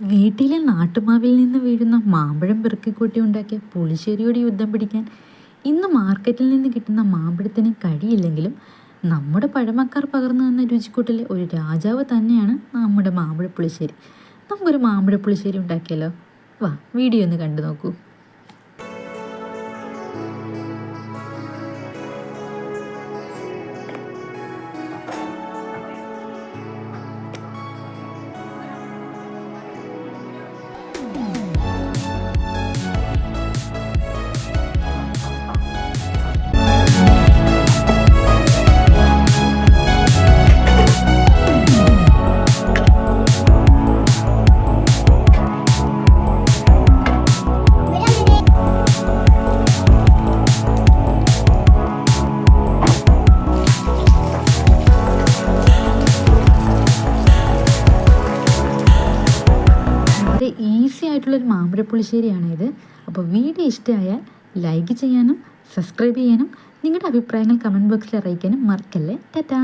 വീട്ടിലെ നാട്ടുമാവിൽ നിന്ന് വീഴുന്ന മാമ്പഴം പെറുക്കിക്കൂട്ടി ഉണ്ടാക്കിയ പുളിശ്ശേരിയോട് യുദ്ധം പിടിക്കാൻ ഇന്ന് മാർക്കറ്റിൽ നിന്ന് കിട്ടുന്ന മാമ്പഴത്തിന് കഴിയില്ലെങ്കിലും നമ്മുടെ പഴമക്കാർ പകർന്നു തന്ന രുചിക്കൂട്ടിലെ ഒരു രാജാവ് തന്നെയാണ് നമ്മുടെ മാമ്പഴ പുളിശ്ശേരി. നമുക്കൊരു മാമ്പഴ പുളിശ്ശേരി ഉണ്ടാക്കിയാലോ? വാ വീഡിയോ ഒന്ന് കണ്ടു നോക്കൂ. ഈസി ആയിട്ടുള്ളൊരു മാമ്പഴ പുളിശ്ശേരിയാണ് ഇത്. അപ്പോൾ വീഡിയോ ഇഷ്ടമായാൽ ലൈക്ക് ചെയ്യാനും സബ്സ്ക്രൈബ് ചെയ്യാനും നിങ്ങളുടെ അഭിപ്രായങ്ങൾ കമന്റ് ബോക്സിൽ അറിയിക്കാനും മറക്കല്ലേ. ടാറ്റാ.